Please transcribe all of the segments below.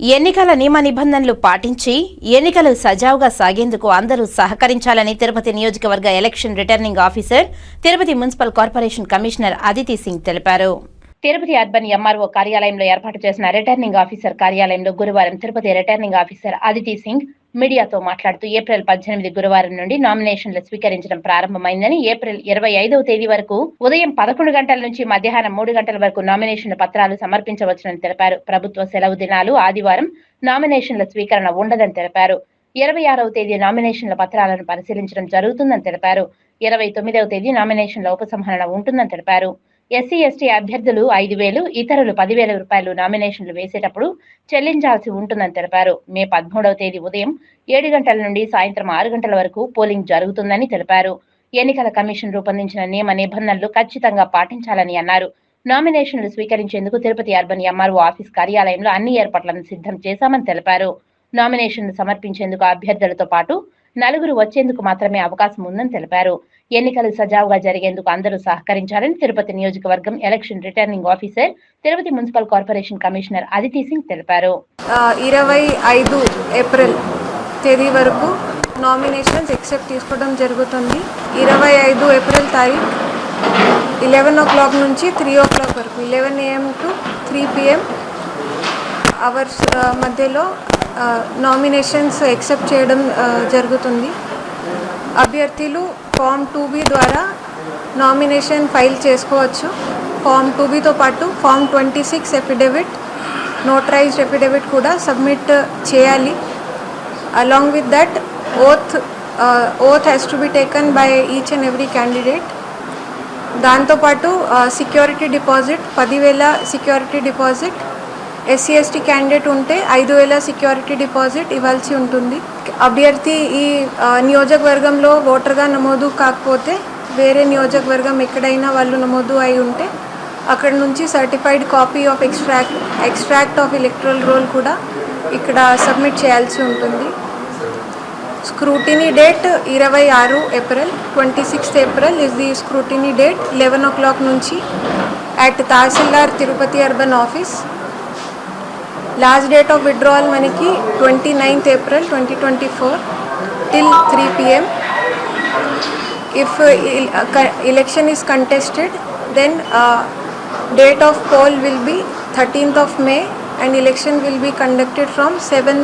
ఎన్నికల నియమ నిబంధనలు పాటించి ఎన్నికలు సజావుగా సాగేందుకు అందరూ సహకరించాలని తిరుపతి నియోజకవర్గ election returning officer Tirupati municipal corporation commissioner Aditi Singh తెలిపారు. తిరుపతి అర్బన్ ఎంఆర్ఓ కార్యాలయంలో ఏర్పాటు చేసిన రిటర్నింగ్ ఆఫీసర్ కార్యాలయంలో గురువారం తిరుపతి రిటర్నింగ్ ఆఫీసర్ అదితి సింగ్ మీడియాతో మాట్లాడుతూ ఏప్రిల్ పద్దెనిమిది గురువారం నుండి నామినేషన్లు స్వీకరించడం ప్రారంభమైందని ఏప్రిల్ ఇరవై ఐదవ తేదీ వరకు ఉదయం పదకొండు గంటల నుంచి మధ్యాహ్నం మూడు గంటల వరకు నామినేషన్ పత్రాలు సమర్పించవచ్చునని తెలిపారు. ప్రభుత్వ సెలవు దినాలు ఆదివారం నామినేషన్ల స్వీకరణ ఉండదని తెలిపారు. ఇరవై ఆరవ తేదీ నామినేషన్ల పత్రాలను పరిశీలించడం జరుగుతుందని తెలిపారు. ఇరవై తొమ్మిదవ తేదీ నామినేషన్ల ఉపసంహరణ ఉంటుందని తెలిపారు. ఎస్సీ ఎస్టీ అభ్యర్థులు ఐదు వేలు ఇతరులు పదివేల రూపాయలు నామినేషన్లు వేసేటప్పుడు చెల్లించాల్సి ఉంటుందని తెలిపారు. మే పదమూడవ తేదీ ఉదయం ఏడు గంటల నుండి సాయంత్రం ఆరు గంటల వరకు పోలింగ్ జరుగుతుందని తెలిపారు. ఎన్నికల కమిషన్ రూపొందించిన నియమ నిబంధనలు ఖచ్చితంగా పాటించాలని అన్నారు. నామినేషన్లు స్వీకరించేందుకు తిరుపతి అర్బన్ ఎంఆర్ఓ ఆఫీస్ కార్యాలయంలో అన్ని ఏర్పాట్లను సిద్ధం చేశామని తెలిపారు. నామినేషన్లు సమర్పించేందుకు అభ్యర్థులతో పాటు నలుగురు వచ్చేందుకు మాత్రమే అవకాశం ఉందని తెలిపారు. ఎన్నికలు సజావుగా జరిగేందుకు అందరూ సహకరించాలని తిరుపతి నియోజకవర్గం election returning officer Tirupati municipal corporation commissioner Aditi Singh తెలిపారు. ఇరవై ఐదు ఏప్రిల్ తేదీ వరకు నామినేషన్స్ ఎక్సెప్ట్ తీసుకోవడం జరుగుతుంది. ఇరవై ఐదు ఏప్రిల్ తారీఖు ఇలెవెన్ ఓ క్లాక్ నుంచి త్రీ ఓ క్లాక్ వరకు eleven AM to three PM hours మధ్యలో నామినేషన్స్ ఎక్సెప్ట్ చేయడం జరుగుతుంది. అభ్యర్థులు ఫామ్ టూ బి ద్వారా నామినేషన్ ఫైల్ చేసుకోవచ్చు. ఫామ్ టూ బితో పాటు form twenty six affidavit notarised affidavit కూడా సబ్మిట్ చేయాలి. Along with that oath oath has to be taken by each and every candidate. దాంతోపాటు సెక్యూరిటీ డిపాజిట్ పదివేల security deposit SC ST candidate ఉంటే ఐదు వేల సెక్యూరిటీ డిపాజిట్ ఇవ్వాల్సి ఉంటుంది. అభ్యర్థి ఈ నియోజకవర్గంలో ఓటర్గా నమోదు కాకపోతే వేరే నియోజకవర్గం ఎక్కడైనా వాళ్ళు నమోదు అయి ఉంటే అక్కడ నుంచి certified copy of extract extract of electoral roll కూడా ఇక్కడ సబ్మిట్ చేయాల్సి ఉంటుంది. స్క్రూటినీ డేట్ ఇరవై ఆరు April twenty sixth April is the scrutiny date eleven o'clock నుంచి at tahsildar Tirupati urban office last date of withdrawal మనకి twenty ninth April twenty twenty four till three PM if election is contested then date of poll will be thirteenth of May and election will be conducted from 7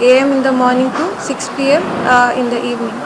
a.m. in the morning to 6 p.m. uh, in the evening.